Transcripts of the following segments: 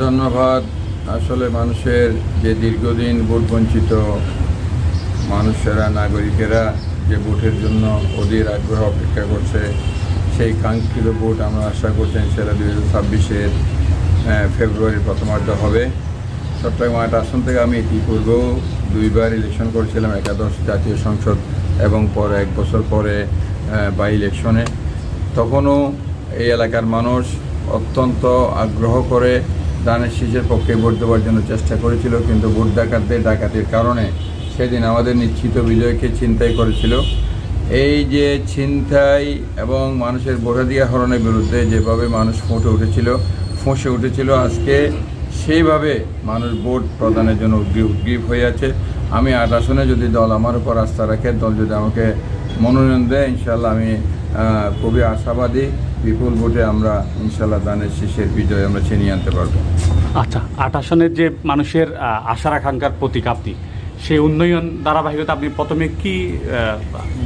ধন্যবাদ। আসলে মানুষের যে দীর্ঘদিন ভোট বঞ্চিত মানুষেরা, নাগরিকেরা যে ভোটের জন্য অধীর আগ্রহ অপেক্ষা করছে, সেই কাঙ্ক্ষিত ভোট আমরা আশা করছেন সেটা দুই হাজার ছাব্বিশের ফেব্রুয়ারির প্রথমার্ধ হবে। চট্টগ্রাম আট আসন থেকে আমি ইতিপূর্বেও দুইবার ইলেকশন করেছিলাম, একাদশ জাতীয় সংসদ এবং পরে এক বছর পরে বাই ইলেকশনে তখনও এই এলাকার মানুষ অত্যন্ত আগ্রহ করে দানের শীষের পক্ষে ভোট দেওয়ার জন্য চেষ্টা করেছিল, কিন্তু ভোট ডাকাতদের ডাকাতির কারণে সেদিন আমাদের নিশ্চিত বিজয়কে চিন্তাই করেছিল। এই যে ছিনতাই এবং মানুষের ভোটাধিকার হরণের বিরুদ্ধে যেভাবে মানুষ ফুটে উঠেছিল, ফুঁসে উঠেছিল, আজকে সেইভাবে মানুষ ভোট প্রদানের জন্য উদ্গ্রীব উদ্গ্রীব হয়ে আছে। আমি আট আসনে যদি দল আমার উপর আস্থা রাখে, দল যদি আমাকে মনোনয়ন দেয় ইনশাল্লাহ আমি খুবই আশাবাদী। বিপুল ভোটে আমরা ইনশাল্লাহ দানের শেষের বিজয় আমরা ছিনিয়ে আনতে পারব। আচ্ছা আট আসনের যে মানুষের আশার আকাঙ্ক্ষার প্রতীক আপনি সেই উন্নয়ন ধারাবাহিকতা আপনি প্রথমে কি আহ,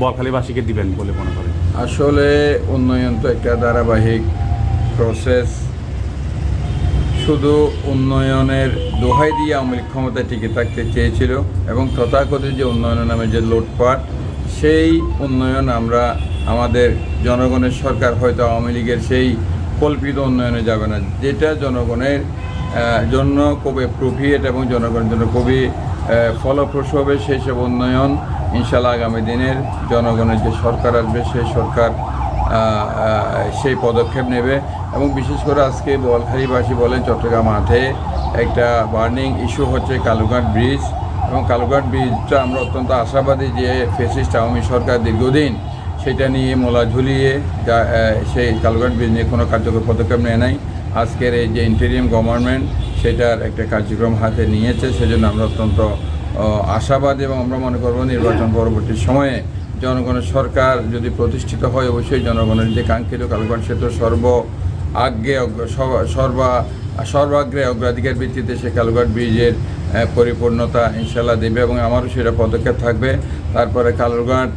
বকখালিবাসীকে দিবেন বলে মনে করেন? আসলে উন্নয়ন তো একটা ধারাবাহিক প্রসেস শুধু উন্নয়নের দোহাই দিয়ে আওয়ামী লীগ ক্ষমতায় টিকে থাকতে চেয়েছিল এবং তথাকথিত যে উন্নয়নের নামে যে লুটপাট সেই উন্নয়ন আমরা আমাদের জনগণের সরকার হয়তো আওয়ামী লীগের সেই কল্পিত উন্নয়নে যাবে না। যেটা জনগণের জন্য খুবই প্রফিট এবং জনগণের জন্য খুবই ফলপ্রসূ হবে সেই সব উন্নয়ন ইনশাল্লাহ আগামী দিনের জনগণের যে সরকার আসবে, সেই সরকার সেই পদক্ষেপ নেবে। এবং বিশেষ করে আজকে বোয়ালখালীবাসী বলেন, চট্টগ্রাম মাঠে একটা বার্নিং ইস্যু হচ্ছে কালুঘাট ব্রিজ। এবং কালুঘাট ব্রিজটা আমরা অত্যন্ত আশাবাদী যে ফেসিস্ট আওয়ামী সরকার দীর্ঘদিন সেটা নিয়ে মোলা ঝুলিয়ে যা সেই কালুঘাট ব্রিজ নিয়ে কোনো কার্যকর পদক্ষেপ নেয় নাই। আজকের এই যে ইন্টেরিয়াম গভর্নমেন্ট সেটার একটা কার্যক্রম হাতে নিয়েছে, সেজন্য আমরা অত্যন্ত আশাবাদ এবং আমরা মনে করব নির্বাচন পরবর্তী সময়ে জনগণের সরকার যদি প্রতিষ্ঠিত হয়, অবশ্যই জনগণের যে কাঙ্ক্ষিত কালুঘাট সেতু সর্ব অগ্র- সর্বা, সর্বাগ্রে অগ্রাধিকার ভিত্তিতে সে কালুঘাট ব্রিজের পরিপূর্ণতা ইনশাল্লাহ দেবে এবং আমারও সেটা পদক্ষেপ থাকবে। তারপরে কালুঘাট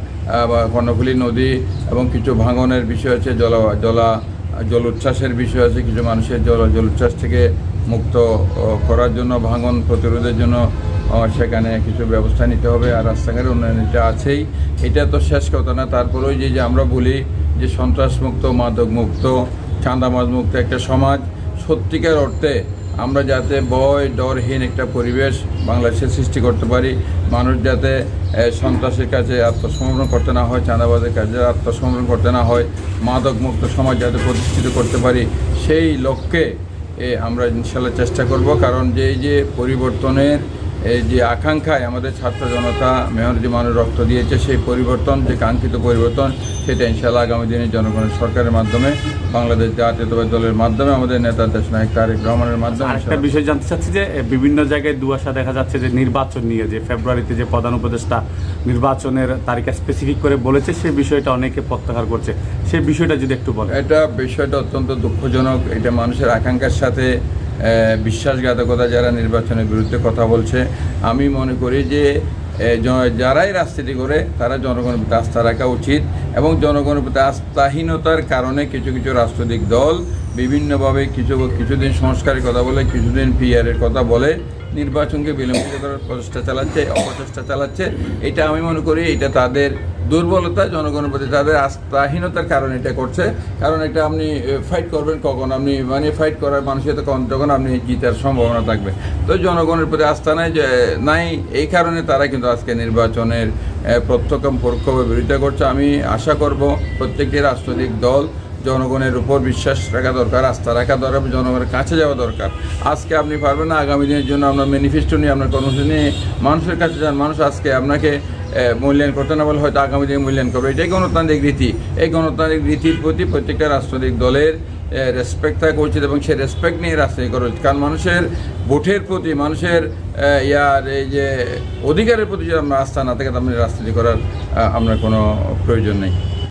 বা কর্ণফুলী নদী এবং কিছু ভাঙনের বিষয় আছে, জল, জলা, জল উচ্ছ্বাসের বিষয় আছে, কিছু মানুষের জল জল উচ্ছ্বাস থেকে মুক্ত করার জন্য ভাঙন প্রতিরোধের জন্য সেখানে কিছু ব্যবস্থা নিতে হবে আর রাস্তাঘাটের উন্নয়ন এটা আছেই। এটা তো শেষ কথা না, তারপরেও যে যে আমরা বলি যে সন্ত্রাসমুক্ত মাদক মুক্ত চাঁদামাজ মুক্ত একটা সমাজ, সত্যিকার অর্থে আমরা যাতে ভয়, ডরহীন একটা পরিবেশ বাংলাদেশে সৃষ্টি করতে পারি, মানুষ যাতে সন্ত্রাসের কাছে আত্মসমর্পণ করতে না হয় চাঁদাবাদের কাছে আত্মসমর্পণ করতে না হয়, মাদকমুক্ত সমাজ যাতে প্রতিষ্ঠিত করতে পারি, সেই লক্ষ্যে আমরা ইনশাল্লাহ চেষ্টা করব। কারণ যে যে পরিবর্তনের এই যে আকাঙ্ক্ষায় আমাদের ছাত্র জনতা মেয়র যে মানুষ রক্ত দিয়েছে সেই পরিবর্তন যে কাঙ্ক্ষিত পরিবর্তন সেটা ইনশাল্লাহ আগামী দিনে জনগণের সরকারের মাধ্যমে বাংলাদেশ জাতীয়তাবাদী দলের মাধ্যমে আমাদের নেতা দেশ নায়ক তারেক রহমানের মাধ্যমে ইনশাল্লাহ- বিষয় জানতে চাচ্ছি যে বিভিন্ন জায়গায় দুয়াশা দেখা যাচ্ছে যে নির্বাচন নিয়ে যে ফেব্রুয়ারিতে যে প্রধান উপদেষ্টা নির্বাচনের তারিখা স্পেসিফিক করে বলেছে সেই বিষয়টা অনেকে প্রত্যাহার করছে। সেই বিষয়টা যদি একটু বলেন। এটা বিষয়টা অত্যন্ত দুঃখজনক। এটা মানুষের আকাঙ্ক্ষার সাথে বিশ্বাসঘাতকতা যারা নির্বাচনের বিরুদ্ধে কথা বলছে, আমি মনে করি যে যারাই রাজনীতি করে, তারা জনগণের রাস্তা রাখা উচিত। এবং জনগণের প্রতি আস্থাহীনতার কারণে কিছু কিছু রাজনৈতিক দল বিভিন্নভাবে কিছু কিছুদিন সংস্কারের কথা বলে, কিছুদিন পিআরের কথা বলে, নির্বাচনকে বিলম্বিত করার প্রচেষ্টা চালাচ্ছে, অপচেষ্টা চালাচ্ছে। এটা আমি মনে করি এটা তাদের দুর্বলতা, জনগণের প্রতি তাদের আস্থাহীনতার কারণে এটা করছে। কারণ এটা আপনি ফাইট করবেন কখন? আপনি মানে ফাইট করার মানুষের কখন- তখন আপনি জিতার সম্ভাবনা থাকবে। তো জনগণের প্রতি আস্থা নাই যে, নাই, এই কারণে তারা কিন্তু আজকে নির্বাচনের প্রত্যক্ষ পরোক্ষভাবে বিরোধিতা করছে। আমি আশা করব প্রত্যেকটি রাজনৈতিক দল জনগণের উপর বিশ্বাস রাখা দরকার, আস্থা রাখা দরকার, জনগণের কাছে যাওয়া দরকার। আজকে আপনি পারবেন না, আগামী দিনের জন্য আপনার ম্যানিফেস্টো নিয়ে আপনার কর্মসূচি নিয়ে মানুষের কাছে যান। মানুষ আজকে আপনাকে মূল্যায়ন করতে না বলে হয়তো আগামী দিনে মূল্যায়ন করবে। এটাই গণতান্ত্রিক রীতি। এই গণতান্ত্রিক রীতির প্রতি প্রত্যেকটা রাজনৈতিক দলের রেসপেক্ট থাকা উচিত এবং সেই রেসপেক্ট নিয়ে রাজনীতি করা উচিত। কারণ মানুষের ভোটের প্রতি, মানুষের ইয়ার এই যে অধিকারের প্রতি যদি আমরা আস্থা না থাকে তাহলে রাজনীতি করার আমরা কোনো প্রয়োজন নেই।